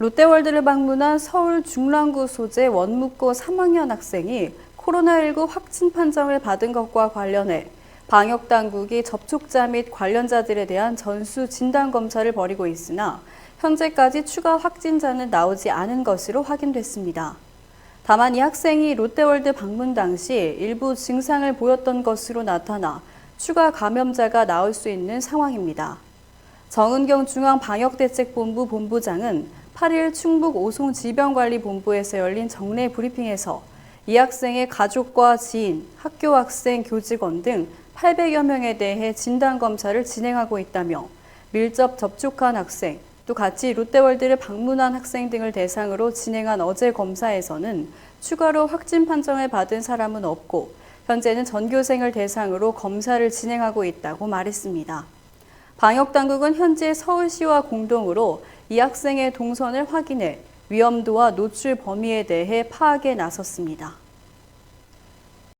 롯데월드를 방문한 서울 중랑구 소재 원무고 3학년 학생이 코로나19 확진 판정을 받은 것과 관련해 방역 당국이 접촉자 및 관련자들에 대한 전수 진단 검사를 벌이고 있으나 현재까지 추가 확진자는 나오지 않은 것으로 확인됐습니다. 다만 이 학생이 롯데월드 방문 당시 일부 증상을 보였던 것으로 나타나 추가 감염자가 나올 수 있는 상황입니다. 정은경 중앙방역대책본부 본부장은 8일 충북 오송 질병관리본부에서 열린 정례 브리핑에서 이 학생의 가족과 지인, 학교 학생, 교직원 등 800여 명에 대해 진단검사를 진행하고 있다며 밀접 접촉한 학생, 또 같이 롯데월드를 방문한 학생 등을 대상으로 진행한 어제 검사에서는 추가로 확진 판정을 받은 사람은 없고 현재는 전교생을 대상으로 검사를 진행하고 있다고 말했습니다. 방역당국은 현재 서울시와 공동으로 이 학생의 동선을 확인해 위험도와 노출 범위에 대해 파악에 나섰습니다.